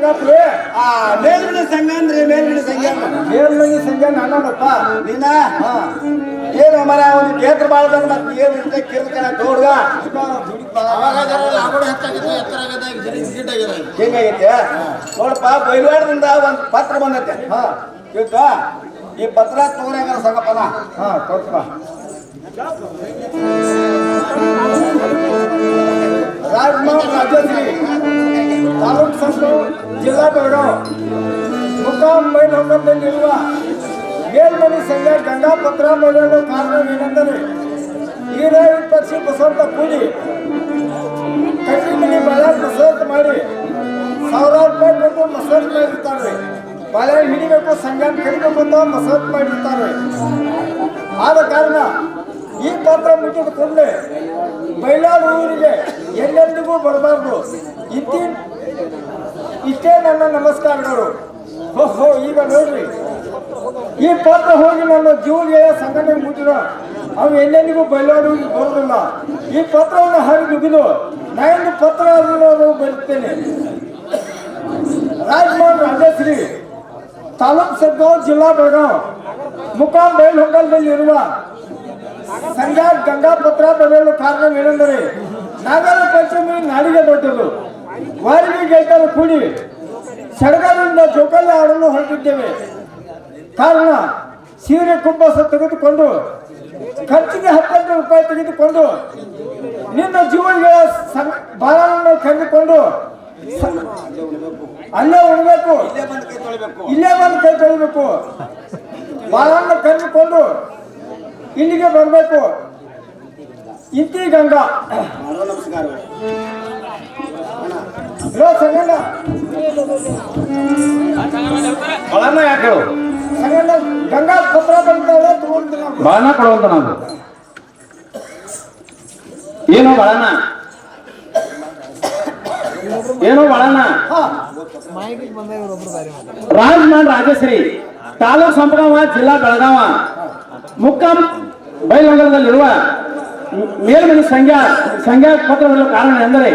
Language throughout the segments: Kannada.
ಸಂಗಾಪುರಿ ಆ ಮೇಲ್ಮನೆ ಸಂಘ ಅಂದ್ರೆ ಮೇಲ್ಗಡೆ ಸಂಘ. ಮೇಲ್ಗಡೆ ಸಂಜೆ ನಾನಪ್ಪ ನೀನ? ಏನು ಮರ ಒಂದು ಕೇತ್ರ ಬಾಳದ ಮತ್ತೆ ಏನು ಇರುತ್ತೆ ಕಿರ್ಕನ ದೊಡ್ಡ ಹಿಂಗಾಗೈತೆ? ನೋಡಪ್ಪ ಬೈಲ್ವಾಡದಿಂದ ಒಂದು ಪತ್ರ ಬಂದೈತೆ. ಹಾ. ಇವತ್ತು ಈ ಪತ್ರ ತೋರಾಗ ಸಂಗಪ್ಪನ ಹಾ ಕೊಡ್ತಪ್ಪ ರಾಜಮೋಹನ್ ರಾಜಶ್ರೀ ತಾಲೂಕು ಸಂಘ ಜಿಲ್ಲಾ ಬೆಳಗಾವ್. ಮುಖಾಂ ಬೈಲಹೊಂಗದಲ್ಲಿರುವ ಮೇಲ್ಮನಿ ಸಂಘ ಗಂಗಾ ಪತ್ರ ಬರೆಯಲು ಕಾರಣವೇನೆಂದರೆ ಈ ರೈಲು ಪಕ್ಷಿ ಬಸವಂತ ಕೂಡಿ ಕಟ್ಟಿಮನಿ ಬಹಳ ಮಸರತ್ ಮಾಡಿ ಸಾವಿರಾರು ರೂಪಾಯಿ ಕೊಟ್ಟು ಮಸರತ್ ಮಾಡಿರ್ತಾರೆ. ಬಾಳೆ ಹಿಡಿಬೇಕು, ಸಂಘ ಕಡಿಬೇಕು ಅಂತ ಮಸರತ್ ಮಾಡಿರ್ತಾರೆ. ಆದ ಕಾರಣ ಈ ಪಾತ್ರ ಮುಟ್ಟಿದ ಕೂಡಲೇ ಬೈಲಾದ ಊರಿಗೆ ಎಲ್ಲೆಂದಿಗೂ ಬರಬಾರ್ದು. ಇತ್ತಿ ಇಷ್ಟೇ ನನ್ನ ನಮಸ್ಕಾರಗಳು ಓಹೋ ಈಗ ನೋಡ್ರಿ. ಈ ಪತ್ರ ಹೋಗಿ ನನ್ನ ಜೀವನ ಸಂಘಟನೆ ಮುಟ್ಟಿದ ಅವು ಎಲ್ಲೆಲ್ಲಿಗೂ ಬಯಲಾಡು ಬರೋದಿಲ್ಲ ಈ ಪತ್ರವನ್ನು ಹಾಗೆ ಮುಗಿದು ನಾನು ಪತ್ರ ಬರುತ್ತೇನೆ. ರಾಜಮೋಹನ್ ರಾಜಶ್ರೀ, ತಾಲೂಕ್ ಸದ್ಗಾಂವ್ ಜಿಲ್ಲಾ ಬೆಳಗಾವ್ ಮುಖಾಂ ಇರುವ ಸಂಘ ಗಂಗಾ ಪತ್ರ ಬರೆಯಲು ಕಾರಣವೇನೆಂದರೆ ನಾಗರ ಪಂಚಮಿ ನಾಡಿಗೆ ದೊಡ್ಡದು ವಾರಿಗೆ ಗೆದ್ದಲು ಕೂಡಿ ಸಡಗರದಿಂದ ಜೋಕಲ್ಲಿ ಆಡಲು ಹೊರಟಿದ್ದೇವೆ. ಕಾರಣ, ಸೀರೆ ಕುಂಬಸ ತೆಗೆದುಕೊಂಡು, ಖರ್ಚಿಗೆ ಹತ್ತತ್ತು ರೂಪಾಯಿ ತೆಗೆದುಕೊಂಡು, ನಿನ್ನ ಜೀವನಗಳ ಬಾಳನ್ನು ಕಂಡುಕೊಂಡು ಅಲ್ಲೇ ಉಣ್ಬೇಕು. ಇಲ್ಲೇ ಬಂದು ಕೈ ತೊಳಿಬೇಕು. ಇಲ್ಲೇ ಬಂದು ಕೈ ತೊಳಿಬೇಕು ಬಾಳನ್ನು ಕರೆದುಕೊಂಡು ಇಲ್ಲಿಗೆ ಬರಬೇಕು. ಇಂತಿ ಗಂಗಾ ಮಾಡೋ ನಮಸ್ಕಾರ ಸಂಗಣ್ಣ ಯಾಕೆ ಹೇಳು? ಸಂಗಣ್ಣ ಗಂಗಾ ಪತ್ರ ಬಂದವಳೆ ತಗೊಂಡು ಏನೋ ಬಳನ ಕೊಡುವಂತ ನಾನು ಏನು ಬಳನ ಏನು ಬಳನ ಹಾ. ರಾಜಮಾನ್ ರಾಜಶ್ರೀ ತಾಲೂಕ್ ಸಂಪಗಾವ ಜಿಲ್ಲಾ ಬೆಳಗಾವ. ಮುಕ್ಕಾಂ ಬೈಲಹೊಂಗಲದಲ್ಲಿರುವ ಮೇಲ್ಮನೆ ಸಂಖ್ಯಾ ಸಂಖ್ಯಾ ಬರಲು ಕಾರಣ ಎಂದರೆ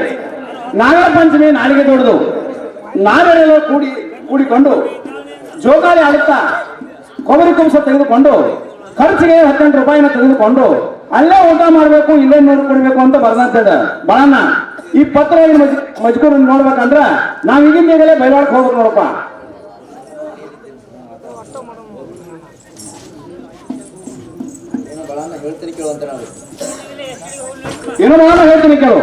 ನಾಗರ ಪಂಚಮಿ ನಾಡಿಗೆ ದೊಡ್ಡದು ನಾವೆಲ್ಲ ಕೂಡಿ, ಕೂಡಿಕೊಂಡು ಜೋಗಾಲಿ ಆಡುತ್ತಾ ಕೊಬ್ಬರಿ ಕುಂಸ ತೆಗೆದುಕೊಂಡು ಖರ್ಚಿಗೆ ಹತ್ತೆಂಟು ರೂಪಾಯಿನ ತೆಗೆದುಕೊಂಡು ಅಲ್ಲೇ ಊಟ ಮಾಡಬೇಕು, ಇಲ್ಲೇ ನೋಡಿ ಕೊಡಬೇಕು ಅಂತ ಬರ್ದಂತದ ಬಳನ ಈ ಪತ್ರ ಮಜ್ಕೂರ್ ನೋಡ್ಬೇಕಂದ್ರ ನಾವ್ ಈಗಿನ ಈಗಲೇ ಬೈಲಾಡ್ಕ ಹೋಗ್ಬೇಕು ನೋಡಪ್ಪ. ಏನೋ ನಾನು ಹೇಳ್ತೀನಿ ಕೇಳು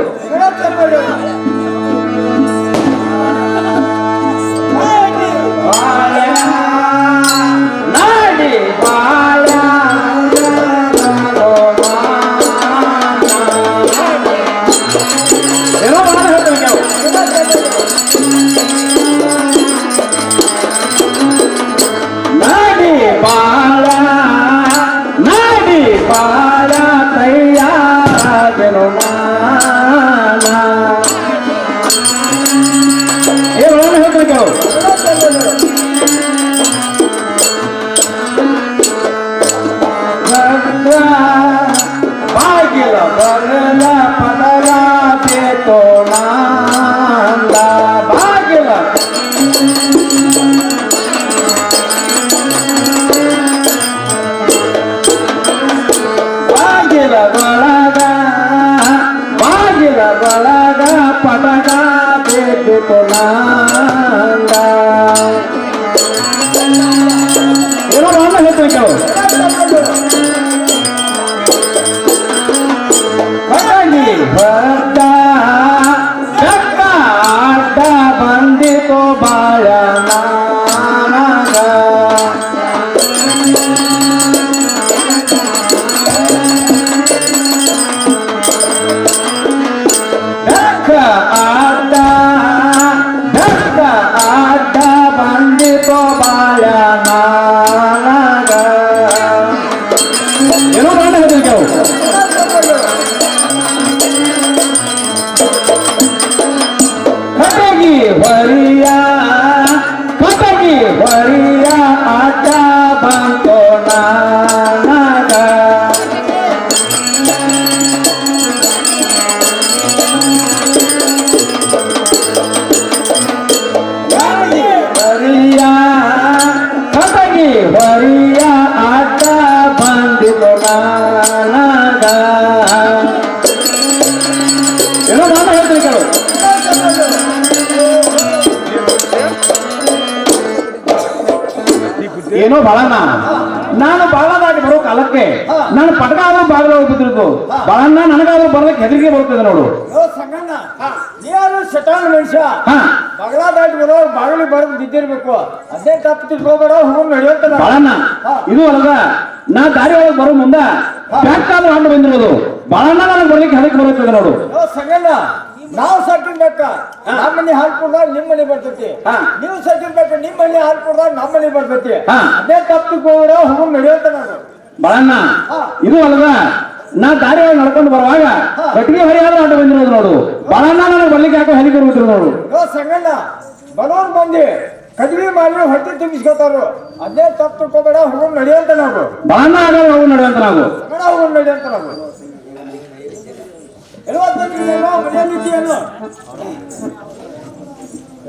ಬಾಗಿಲು ಹೋಗ್ಬಿಟ್ಟಿರ್ತು ಬಾಳಣ್ಣ ನನಗಾದ್ರೂ ಬರ್ಲಿಕ್ಕೆ ಹೆದರಿಕೆ ಬರ್ತದೆ ನೋಡು. ನೀನು ಶಟಾನ್ ಮನುಷ್ಯ. ಹಾ. ದಾಟಿ ಬರೋ ಬರೆದು ಬಿದ್ದಿರ್ಬೇಕು ಅದೇ ತಪ್ಪು ತಿಳ್ಕೊಬೇಡ ಹೋಗಿ ನಡೆಯುತ್ತೆ. ಬಾಳಣ್ಣ. ಇದು ಅಲ್ಲದ ನಾ ದಾರಿ ಒಳಗೆ ಬರೋ ಮುಂದ ಬ್ಯಾಕ್ಕಾದ್ರೂ ಹಣ್ಣು ಬಂದಿರೋದು. ಬಾಳಣ್ಣ ನನಗೆ ಬರ್ಲಿಕ್ಕೆ ಹೆದರಿಕೆ ಬರುತ್ತದೆ ನೋಡು. ಸಂಗಣ್ಣ ನಾವು ಸಟ್ಟಿರ್ಬೇಕ ನಮ್ಮ ಮನೆ ಹಾಲು ಕುಡ್ದಾಗ ನಿಮ್ಮ ಮನೆ ಬರ್ತೈತಿ. ನೀವು ಸಟ್ಟಿರ್ಬೇಕು ನಿಮ್ಮ ಮನೆ ಹಾಲು ಕುಡ್ದಾಗ ನಮ್ಮ ಮನೆ ಬರ್ತೈತಿ. ಅದೇ ತಪ್ಪು ಹೋಗ್ಬಿಡ ಹೋಗಿ ನಡೆಯುತ್ತೆ ನಾನು ಬಾಳಣ್ಣ. ಇದು ಅಲ್ದ ನಾ ದಾರಿ ಒಳಗೆ ನಡ್ಕೊಂಡು ಬರುವಾಗ. ಕಟ್ಟಿಗೆ ಹೊರೆಯಾದ್ರೂ ಆಟ ಬಂದಿರೋದು ನೋಡು. ಬಾಳಣ್ಣ ನನಗೆ ಬರ್ಲಿಕ್ಕೆ ಯಾಕೋ ಹೆದರಿಕೆ ಬರುತ್ತಿರೋದು ನೋಡು. ಸಂಗಣ್ಣ ಬರೋರ್ ಮಂದಿ ಕಡಿಮೆ ಮಾಡಿ ಹೊಟ್ಟೆ ತುಂಬಿಸ್ಕೊತಾರು ಅದೇ ತಪ್ಪು ತಿಳ್ಕೊಬೇಡ ಹೋಗಿ ನಡೆಯಂತ ನಾವು. ಬಾಳಣ್ಣ ಆಗ ಹೋಗಿ ನಡೆಯಂತ ನಾವು. ಸಂಗಡ ಹೋಗಿ ನಡೆಯುತ್ತೆ ನಾವು. ಎಲ್ವತ್ತೇನು ಮನೆಯಲ್ಲಿದ್ದೀಯೇನು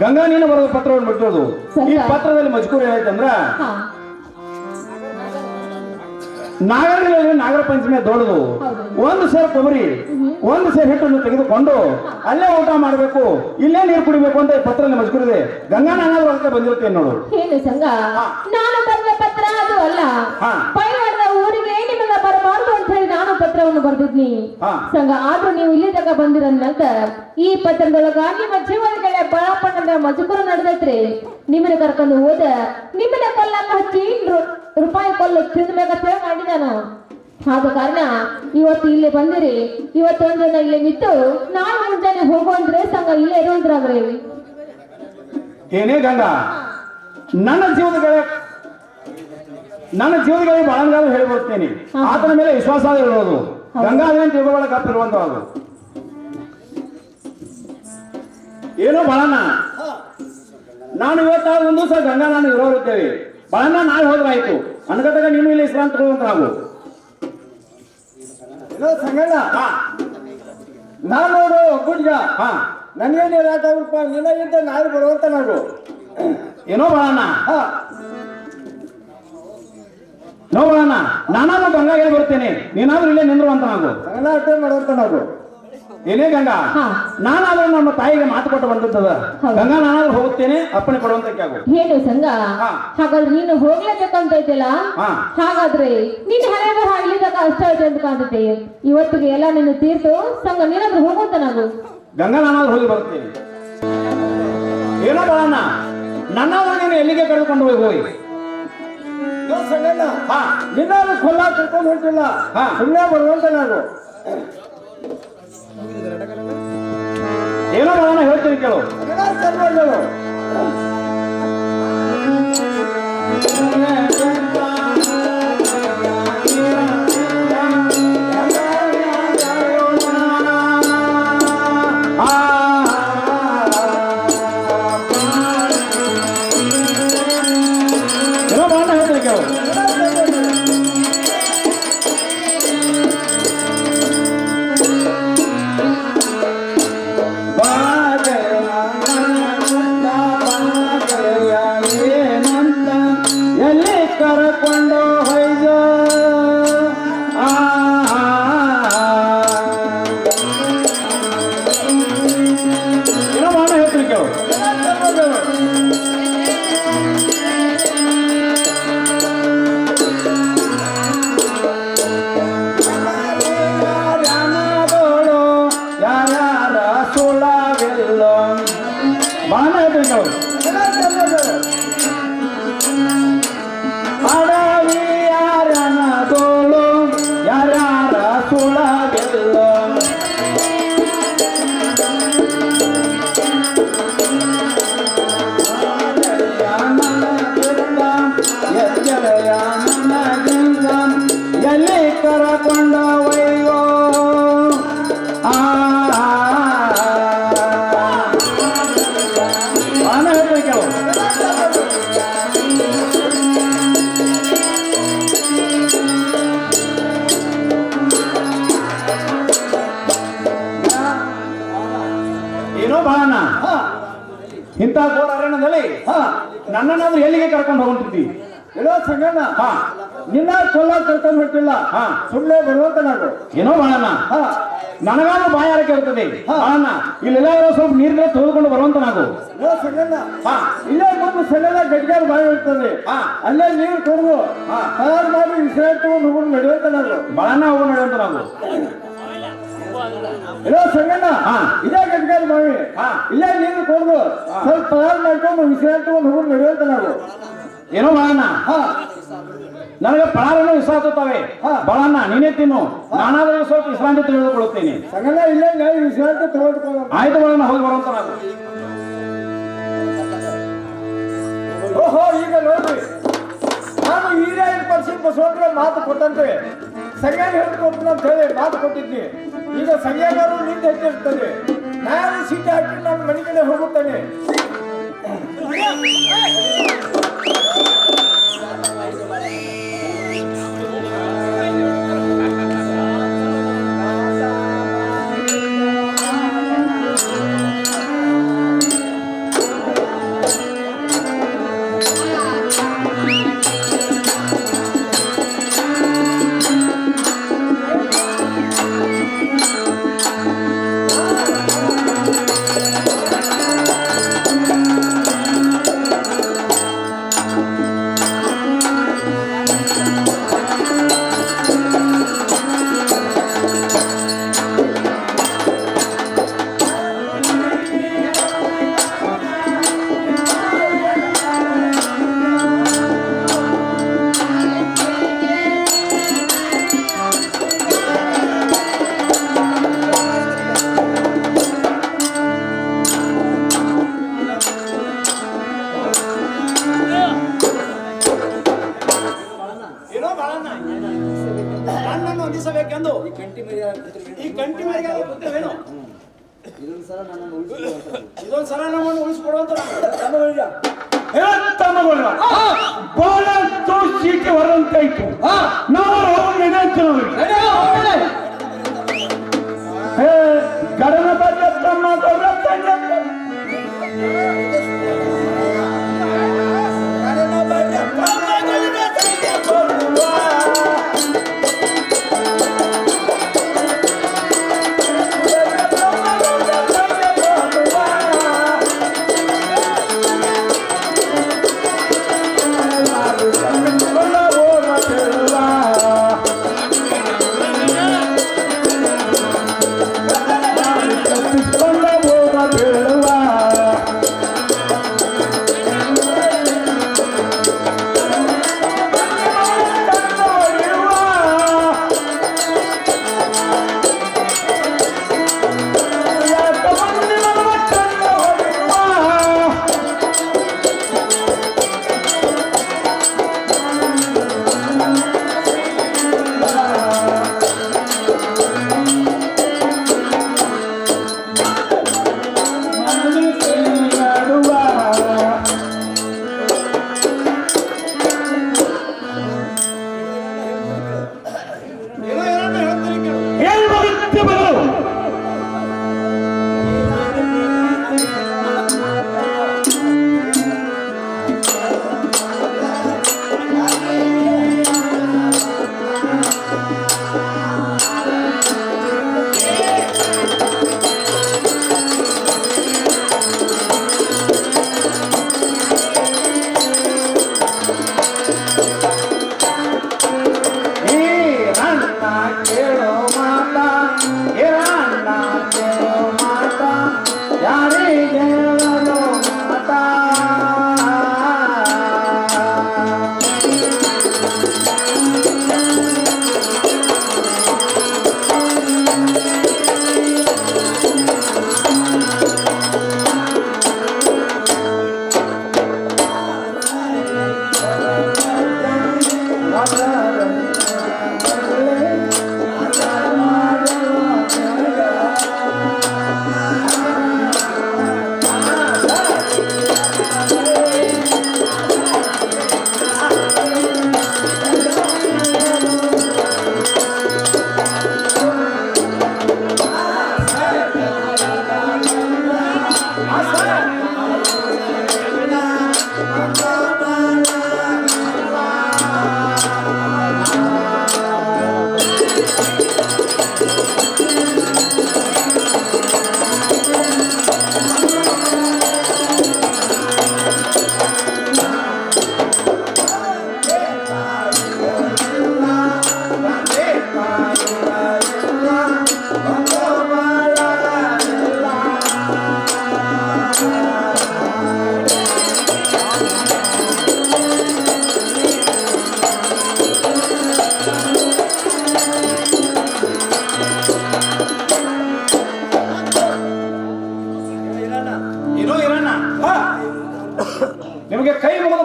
ಗಂಗಾ ನೀನು ಬರೋದು ಪತ್ರವನ್ನು ಬಿಟ್ಟಿರೋದು ಈ ಪತ್ರದಲ್ಲಿ ಮಜ್ಕೂರಿ ಏನಾಯ್ತಂದ್ರ ಹಾ. ನಾಗರಲ್ಲಿ ನಾಗರ ಪಂಚಮಿ ದೊಡ್ಡದು. ಒಂದ್ ಸೇರ್ ಕೊಬ್ಬರಿ ಒಂದು ಸೇರ್ ಹಿಟ್ಟನ್ನು ತೆಗೆದುಕೊಂಡು ಅಲ್ಲೇ ಊಟ ಮಾಡಬೇಕು ಇಲ್ಲೇ ನೀರು ಕುಡಿಬೇಕು ಅಂತ ಈ ಪತ್ರದಲ್ಲಿ ಮಜ್ಕೂರಿದೆ. ಇದೆ ಗಂಗಾ ನಾನಾದ್ರೂ ಅಂತ ಬಂದಿರುತ್ತೆ ನೋಡು. ಏನು ಸಂಗ? ನಾನು ಬರೆದ ಪತ್ರ ಅದು ಅಲ್ಲ. ಪತ್ರವನ್ನು ಬರೆದಿದ್ನಿ. ಸಂಘ ಆದ್ರೂ ನೀವು ಇಲ್ಲಿ ತಗ ಬಂದಿರ ನಂತರ ಈ ಪತ್ರದೊಳಗ ನಿಮ್ಮ ಜೀವನಗಳ ಬಳಪಣ್ಣದ ಮಜಕುರ ನಡೆದೈತ್ರಿ. ನಿಮ್ಮನ್ನ ಕರ್ಕೊಂಡು ಹೋದ ನಿಮ್ಮನ್ನ ಕೊಲ್ಲಕ್ಕ ಹಚ್ಚಿ ರೂಪಾಯಿ ಕೊಲ್ಲ ತಿಂದ್ಬೇಕಂತ ಹೇಳಿ ಮಾಡಿದಾನ ಆದ ಕಾರಣ ಇವತ್ತು ಇಲ್ಲಿ ಬಂದಿರಿ. ಇವತ್ತೊಂದು ಜನ ಇಲ್ಲಿ ನಿಂತು ನಾಳೆ ಮುಂಜಾನೆ ಹೋಗು ಅಂದ್ರೆ ಸಂಘ ಇಲ್ಲೇ ಇರೋದ್ರಾಗ್ರಿ ಏನೇ ಗಂಗ ನನ್ನ ಜೀವದ ಗೆಳೆಯ ನನ್ನ ಜೀವನದಲ್ಲಿ ಬಳಂಗಾದ್ರೂ ಹೇಳ್ಬಿಡ್ತೇನೆ ಆತನ ಮೇಲೆ ವಿಶ್ವಾಸ ಇರೋದು. ಗಂಗಾ ಅದೇನು ತಿಳ್ಕೊಳ್ಳೋಕೆ ಅದು. ಏನೋ ಬಳಣ್ಣ? ನಾನು ಇವತ್ತಾದ ಒಂದು ಸಹ ಗಂಗಾ ನಾನು ಇರೋರಿದ್ದೇವೆ. ಬಾಳಣ್ಣ ನಾಳೆ ಹೋದ್ರಾಯ್ತು. ಅನ್ಗದಾಗ ನೀನು ಇಲ್ಲಿ ವಿಶ್ರಾಂತಿ ತಗೊಳ್ಳುವಂತ ನಾವು. ಏನೋ ಸಂಗಣ್ಣ. ಹಾ. ನಾನು ನೋಡು ಗುಡ್ಗ. ಹಾ. ನನಗೇನು ನಿನ್ನ ನಿನಗಿಂತ ನಾಳೆ ಬರುವಂತ ನಾವು. ಏನೋ ಬಳಣ್ಣ? ಹಾ. ನೋ ನಾನು ನಾನಾದ್ರೂ ಗಂಗಾ ಹೇಳಿ ಬರ್ತೇನೆ. ನೀನಾದ್ರೂ ಇಲ್ಲೇ ನಿಂದ್ರುವಂತ ಅಂತ ಅಷ್ಟೇ ಮಾಡುವಂತ ನಾವು. ಏನೇ ಗಂಗಾ? ಹಾ. ನಾನಾದ್ರೂ ನಮ್ಮ ತಾಯಿಗೆ ಮಾತು ಕೊಟ್ಟು ಬಂದದ್ದದ. ಗಂಗಾ ನಾನಾದ್ರೂ ಹೋಗುತ್ತೇನೆ ಅಪ್ಪಣೆ ಕೊಡುವಂತ ಹೇಳು ಏನು ಸಂಘ ಹಾಗಾದ್ರೆ ನೀನು ಹೋಗ್ಲೇಬೇಕಂತ ಐತಿಲ್ಲ ಹಾ. ಹಾಗಾದ್ರೆ ನೀನು ಹಳೆಯ ಹಾಡ್ಲಿದಾಗ ಅಷ್ಟ ಐತೆ ಅಂತ ಕಾಣುತ್ತೆ. ಇವತ್ತಿಗೆ ಎಲ್ಲ ನಿನ್ನ ತೀರ್ತು. ಸಂಘ ನೀನಾದ್ರೂ ಹೋಗುವಂತ ನಾವು. ಗಂಗಾ ನಾನಾದ್ರೂ ಹೋಗಿ ಬರ್ತೇನೆ ಏನೋ ಬಾಳಣ್ಣ ನನ್ನ ನೀನು ಎಲ್ಲಿಗೆ ಕರೆದುಕೊಂಡು ಹೋಗಿ ಹೋಗಿ? ಸಂಗಣ್ಣ ಹಾ. ನಿನ್ನಾದ್ರು ಕೊಲ್ಲ ಹೊಂಟಿಲ್ಲ. ಹಾ. ಸುಮ್ಮನೆ ಬರುವಂತ ನಾನು. ಏನೋ ನಾನು ಹೇಳ್ತೀನಿ ಕೇಳು. ಸಂಗಣ್ಣ ಕರ್ಕೊಂಡು ಹೋಗ್ತಿದ್ದಿ ಹೇಳೋ ಸಂಗಣ್ಣ? ಹಾ. ನಿನ್ನ ಕೊಲ್ಲ ಕರ್ಕೊಂಡು ಹೋಗ್ತಿಲ್ಲ. ಹಾ. ಸುಮ್ಮನೆ ಬರುವಂತ ನಾನು ಏನೋ ಬಾಳಣ್ಣ ಹಾ. ನನಗಾದ್ರೂ ಬಾಯಾರಿಕೆ ಇರ್ತದೆ ಹಾ. ಬಾಳಣ್ಣ ಇಲ್ಲೆಲ್ಲ ಸ್ವಲ್ಪ ನೀರ್ಗೆ ತೊಳೆದುಕೊಂಡು ಬರುವಂತ ನಾವು. ಸಂಗಣ್ಣ? ಹಾ. ಇಲ್ಲೇ ಬಂದು ಸಣ್ಣದ ಗಡ್ಗಾರ ಬಾಯಿ ಇರ್ತದೆ. ಹಾ. ಅಲ್ಲೇ ನೀರು ಕುಡಿದು ಹಾ. ತಯಾರು ಮಾಡಿ ವಿಶ್ರಾಂತಿ ತಗೊಂಡು ಹೋಗಿ ನಡೆಯುವಂತ ನಾವು. ಬಾಳಣ್ಣ ಹೋಗಿ ನಡೆಯುವಂತ ನಾವು. ಹೇಳೋ ಸಂಗಣ್ಣ ಹಾ. ಇದೇ ಗಡ್ಗಾರ ಬಾವಿ. ಹಾ. ಇಲ್ಲೇ ನೀನು ಕುಡಿದು ಸ್ವಲ್ಪ ತಯಾರು ಮಾಡ್ಕೊಂಡು ವಿಶ್ರಾಂತಿ ಒಂದು ಹುಡುಗ ನಡೆಯುವಂತ ನಾವು. ಏನೋ ಹಾ. ನನಗೆ ಪಳಾರನ್ನು ವಿಷ ಬಳಣ್ಣ ನೀನೇ ತಿನ್ನು. ನಾನಾದ್ರೂ ಸ್ವಲ್ಪ ವಿಶ್ರಾಂತಿ ತಿಳಿದುಕೊಳ್ಳುತ್ತೇನೆ ಸಂಗಣ್ಣ ಇಲ್ಲೇ ನಾವು ವಿಶ್ರಾಂತಿ ತಗೊಂಡ್ಕೊಂಡು ಆಯ್ತು ಬಳಣ್ಣ ಹೋಗಿ ಬರೋಂತ ನಾವು. ಓಹೋ ಈಗ ನೋಡ್ರಿ. ನಾನು ಈಗ ಐದು ಪರ್ಸೆಂಟ್ ಬಸವಣ್ಣ ಮಾತು ಕೊಟ್ಟಂತೆ. ಸಂಘ ಹೇಳ್ಕೊಡ್ತೀನಿ ಅಂತ ಹೇಳಿ ಮಾತು ಕೊಟ್ಟಿದ್ನಿ ಈಗ ಸಂಘಗಾರರು ನಿಂತು ಹೆಚ್ಚಿರ್ತದೆ ನಾನು ಸೀಟ್ ಹಾಕಿ ನಾನು ಮನೆ ಕಡೆ ಹೋಗುತ್ತೇನೆ ಹೇಳ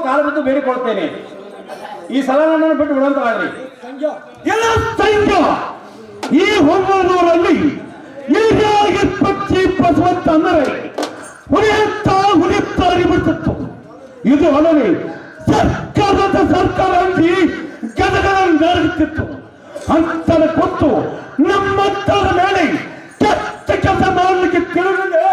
ಕಾಲ ಬಿದ್ದು ಬೇಡಿಕೊಳ್ತೇನೆ ಈ ಸಲ ನನ್ನನ್ನು ಬಿಟ್ಟು ಬಿಡಂತ ಎಲ್ಲ ಈ ಬಸವಂತ ಅಂದರೆ ಹುರಿಯುತ್ತಾ ಹುರಿಯುತ್ತಾ ಬಿಡುತ್ತಿತ್ತು ಇದು ಅಲ್ಲದೆ ಸರ್ಕಾರದ ಸರ್ಕಾರ ಅಂತಿ ಗದಗದ ನರಗುತ್ತಿತ್ತು ಅಂತರ ಕೊಟ್ಟು ನಮ್ಮ ಮೇಲೆ ಕೆಟ್ಟ ಕೆಲಸ ಮಾಡಲಿಕ್ಕೆ ತಿಳಿದಿದೆ.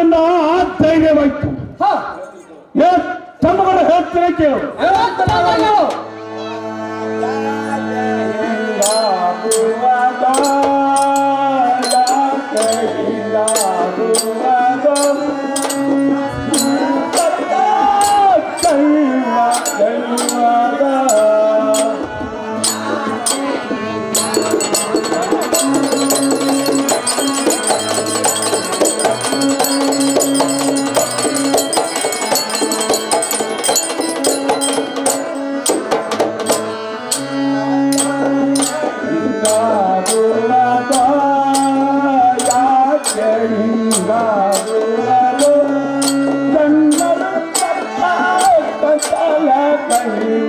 ಖರ್ಚಿಂದ ಆ ಈ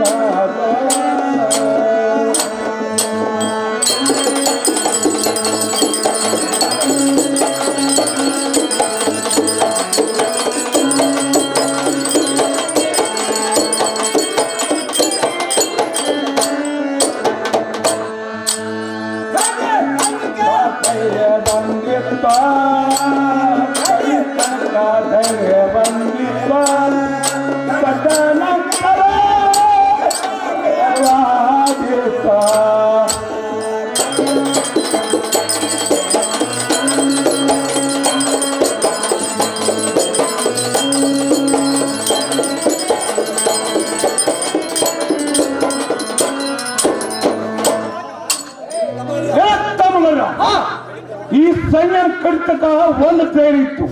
ಸೈನ್ಯ ಕಡಿತಕ ಒಂದು ಧೈರ್ಯ ಇತ್ತು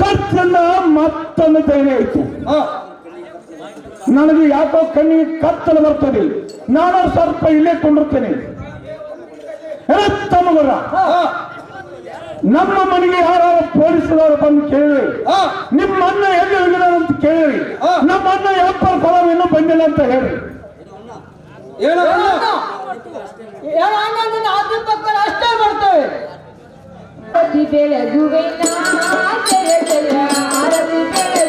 ಖರ್ಚನ್ನ ಮತ್ತೊಂದು ಧೈರ್ಯ ಇತ್ತು ನನಗೆ ಯಾಕೋ ಕಣ್ಣಿಗೆ ಕತ್ತಲು ಬರ್ತದೆ. ನಾನು ಸ್ವಲ್ಪ ಇಲ್ಲೇ ಕೊಂಡಿರ್ತೇನೆ. ತಮಗರ ನಮ್ಮ ಮನೆಗೆ ಯಾರು ಪೊಲೀಸರು ಬಂದು ಕೇಳಿ ನಿಮ್ಮ ಅನ್ನ ಎಲ್ಲಿ ಹೋಗಿದ ಅಂತ ಕೇಳಿ ನಮ್ಮ ಅನ್ನ ಎಪ್ಪತ್ತು ಫಲ ಇನ್ನೂ ಬಂದಿಲ್ಲ ಅಂತ ಹೇಳಿ ಅಷ್ಟೇ ಏನೋ పెరగువైనా జయ జయ ఆరతి